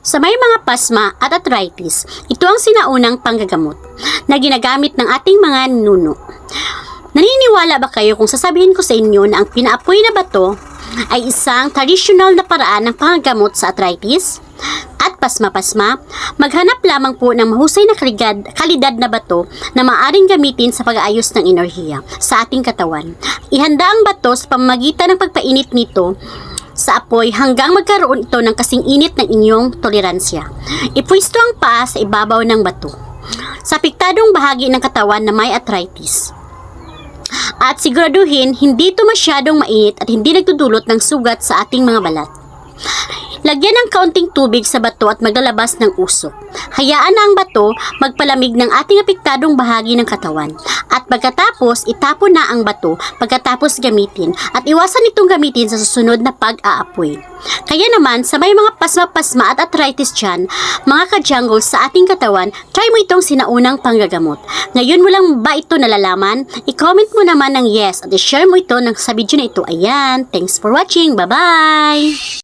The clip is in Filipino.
Sa may mga pasma at arthritis, ito ang sinaunang panggagamot na ginagamit ng ating mga nuno. Naniniwala ba kayo kung sasabihin ko sa inyo na ang pinaapoy na bato ay isang traditional na paraan ng panggagamot sa arthritis? At pasma-pasma, maghanap lamang po ng mahusay na kalidad, kalidad na bato na maaring gamitin sa pag-aayos ng enerhiya sa ating katawan. Ihanda ang bato sa pamamagitan ng pagpainit nito sa apoy hanggang magkaroon ito ng kasing init ng inyong toleransya. Ipwisto ang paa sa ibabaw ng bato. Sa apektadong bahagi ng katawan na may arthritis. At siguraduhin hindi ito masyadong mainit at hindi nagdudulot ng sugat sa ating mga balat. Lagyan ng kaunting tubig sa bato at maglalabas ng usok. Hayaan na ang bato magpalamig ng ating apektadong bahagi ng katawan. At pagkatapos, itapon na ang bato pagkatapos gamitin at iwasan itong gamitin sa susunod na pag-aapoy. Kaya naman, sa may mga pasma-pasma at arthritis dyan, mga ka-jungle sa ating katawan, try mo itong sinaunang panggagamot. Ngayon mo lang ba ito nalalaman? I-comment mo naman ng yes at i-share mo ito ng sa video na ito. Ayan, thanks for watching. Bye-bye!